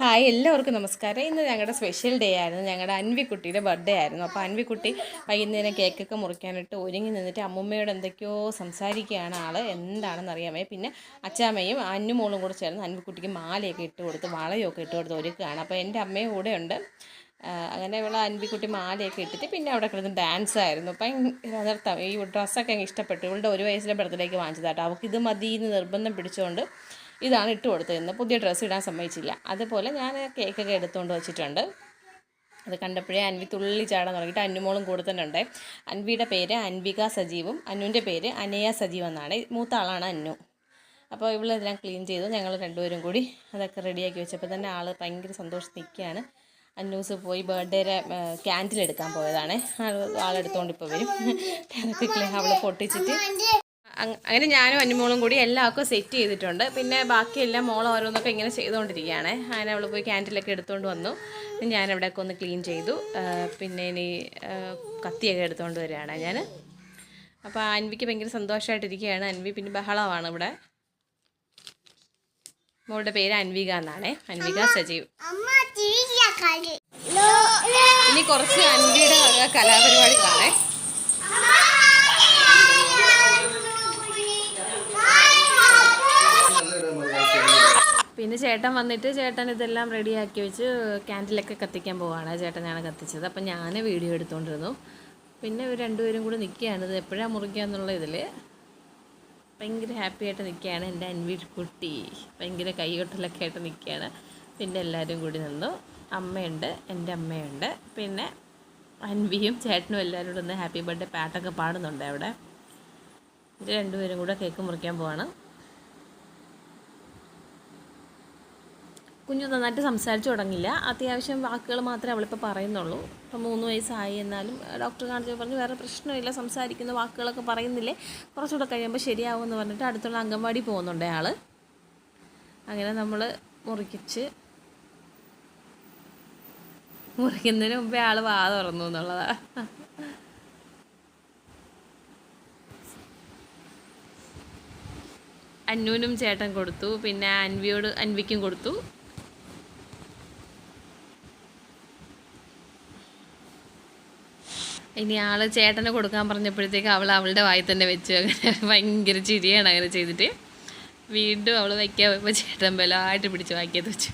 Hi എല്ലാവർക്കും നമസ്കാരം. ഇന്ന് ഞങ്ങളുടെ സ്പെഷ്യൽ ഡേ ആയിരുന്നു. ഞങ്ങളുടെ അൻവിക്കുട്ടിയുടെ ബർത്ത്ഡേ ആയിരുന്നു. അപ്പോൾ അൻവിക്കുട്ടി വൈകുന്നേരം കേക്കൊക്കെ മുറിക്കാനിട്ട് ഒരുങ്ങി നിന്നിട്ട് അമ്മുമ്മയോട് എന്തൊക്കെയോ സംസാരിക്കുകയാണ് ആൾ എന്താണെന്ന് അറിയാമേ പിന്നെ അച്ചാമ്മയും അന്നുമോളും കൂടെ ചേർന്ന് അൻവിക്കുട്ടിക്ക് മാലയൊക്കെ ഇട്ട് കൊടുത്ത് വളയൊക്കെ ഇട്ട് കൊടുത്ത് ഒരുക്കുകയാണ്. അപ്പോൾ എന്റെ അമ്മയും കൂടെ ഉണ്ട്. അങ്ങനെ ഇവളെ അൻവിക്കുട്ടി മാലയൊക്കെ ഇട്ടിട്ട് പിന്നെ അവിടെ കിടന്ന് ഡാൻസ് ആയിരുന്നു. ഭയങ്കര നൃത്തം. ഈ ഡ്രസ്സൊക്കെ ഇഷ്ടപ്പെട്ടു. ഇവളുടെ ഒരു വയസ്സിലെ ബർത്ത്ഡേക്ക് വാങ്ങിച്ചതാട്ടോ. അവൾക്ക് ഇത് മതി എന്ന് നിർബന്ധം പിടിച്ചുകൊണ്ട് ഇതാണ് ഇട്ട് കൊടുത്തിരുന്നത്. പുതിയ ഡ്രസ്സ് ഇടാൻ സമ്മതിച്ചില്ല. അതുപോലെ ഞാൻ കേക്കൊക്കെ എടുത്തുകൊണ്ട് വെച്ചിട്ടുണ്ട്. അത് കണ്ടപ്പോഴേ അൻവി തുള്ളി ചാടാൻ തുടങ്ങിയിട്ട് അന്നുമോളും കൂടെ തന്നെ ഉണ്ട്. അൻവിയുടെ പേര് അൻവിക സജീവും അന്നുവിന്റെ പേര് അനയ സജീവ് എന്നാണ്. മൂത്ത ആളാണ് അന്നു. അപ്പോൾ ഇവളെല്ലാം ക്ലീൻ ചെയ്തു. ഞങ്ങൾ രണ്ടുപേരും കൂടി അതൊക്കെ റെഡിയാക്കി വെച്ചപ്പോൾ തന്നെ ആൾ ഭയങ്കര സന്തോഷത്തിൽ നിൽക്കുകയാണ്. അന്നൂസ് പോയി ബർത്ത്ഡേയുടെ ക്യാൻഡിൽ എടുക്കാൻ പോയതാണ്. ആളെടുത്തുകൊണ്ട് ഇപ്പോൾ വരും. അവൾ പൊട്ടിച്ചിട്ട് അങ്ങനെ ഞാനും അന്യമോളും കൂടി എല്ലാവർക്കും സെറ്റ് ചെയ്തിട്ടുണ്ട്. പിന്നെ ബാക്കിയെല്ലാം മോൾ ഓരോന്നൊക്കെ ഇങ്ങനെ ചെയ്തുകൊണ്ടിരിക്കുകയാണ് അങ്ങനെ അവൾ പോയി ക്യാൻഡിലൊക്കെ എടുത്തുകൊണ്ട് വന്നു. ഞാൻ അവിടെയൊക്കെ ഒന്ന് ക്ലീൻ ചെയ്തു. പിന്നെ ഇനി കത്തിയൊക്കെ എടുത്തുകൊണ്ട് വരികയാണ് ഞാൻ അപ്പോൾ അൻവിക്ക് ഭയങ്കര സന്തോഷമായിട്ടിരിക്കുകയാണ് അൻവി പിന്നെ ബഹളമാണ് ഇവിടെ. മോളുടെ പേര് അൻവിക എന്നാണ്. അൻവിക സജീവ്. ഇനി കുറച്ച് അൻവിയുടെ കലാപരിപാടി കലാപരിപാടികളാണേ പിന്നെ ചേട്ടൻ വന്നിട്ട് ചേട്ടൻ ഇതെല്ലാം റെഡിയാക്കി വെച്ച് ക്യാൻഡിലൊക്കെ കത്തിക്കാൻ പോവാണ്. ചേട്ടനാണ് കത്തിച്ചത്. അപ്പം ഞാൻ വീഡിയോ എടുത്തുകൊണ്ടിരുന്നു പിന്നെ ഇവർ രണ്ടുപേരും കൂടി നിൽക്കുകയാണ് ഇത് എപ്പോഴാണ് മുറിക്കുക എന്നുള്ള ഇതിൽ ഭയങ്കര ഹാപ്പി ആയിട്ട് നിൽക്കുകയാണ് എന്റെ അൻവി കുട്ടി. ഭയങ്കര കൈകൊട്ടലൊക്കെ ആയിട്ട് നിൽക്കുകയാണ് പിന്നെ എല്ലാവരും കൂടി നിന്നു. അമ്മയുണ്ട് എന്റെ അമ്മയുണ്ട്. പിന്നെ അൻവിയും ചേട്ടനും എല്ലാവരും കൂടെ ഒന്ന് ഹാപ്പി ബർത്ത്ഡേ പാട്ടൊക്കെ പാടുന്നുണ്ട് അവിടെ. രണ്ടുപേരും കൂടെ കേക്ക് മുറിക്കാൻ പോവാണ്. കുഞ്ഞു നന്നായിട്ട് സംസാരിച്ചു തുടങ്ങില്ല. അത്യാവശ്യം വാക്കുകൾ മാത്രമേ അവളിപ്പോൾ പറയുന്നുള്ളൂ. ഇപ്പോൾ മൂന്ന് വയസ്സായി എന്നാലും ഡോക്ടർ കാണിച്ചു പറഞ്ഞു വേറെ പ്രശ്നമില്ല സംസാരിക്കുന്ന വാക്കുകളൊക്കെ പറയുന്നില്ലേ? കുറച്ചുകൂടെ കഴിയുമ്പോൾ ശരിയാവുമെന്ന് പറഞ്ഞിട്ട് അടുത്തുള്ള അംഗൻവാടി പോകുന്നുണ്ട് ആൾ അങ്ങനെ നമ്മൾ മുറിക്കിച്ച് മുറിക്കുന്നതിന് മുമ്പേ ആൾ വാ തുറന്നു എന്നുള്ളതാണ് അന്നൂനും ചേട്ടൻ കൊടുത്തു. പിന്നെ അൻവിയോട് അൻവിക്കും കൊടുത്തു. ഇനി ആൾ ചേട്ടന് കൊടുക്കാൻ പറഞ്ഞപ്പോഴത്തേക്ക് അവൾ അവളുടെ വായി തന്നെ വെച്ചു. അങ്ങനെ ഭയങ്കര ചിരിയാണ് അങ്ങനെ ചെയ്തിട്ട്. വീണ്ടും അവൾ വയ്ക്കാൻ പോയപ്പോൾ ചേട്ടൻ ബലമായിട്ട് പിടിച്ച് വാക്കിയത് വെച്ചു.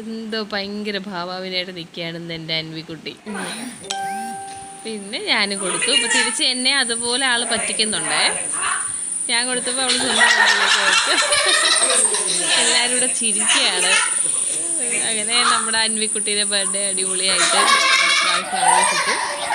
എന്തോ ഭയങ്കര ഭാവാവിനായിട്ട് നിൽക്കുകയാണെന്ന് എന്റെ അൻവിക്കുട്ടി. പിന്നെ ഞാനും കൊടുത്തു. ഇപ്പം തിരിച്ച് എന്നെ അതുപോലെ ആൾ പറ്റിക്കുന്നുണ്ടേ. ഞാൻ കൊടുത്തപ്പോൾ അവൾ സ്വന്തം എല്ലാവരും ഇവിടെ ചിരിക്കുകയാണ്. അങ്ങനെ നമ്മുടെ അൻവിക്കുട്ടീന്റെ ബർത്ത്ഡേ അടിപൊളിയായിട്ട് फ्राई फ्लावर को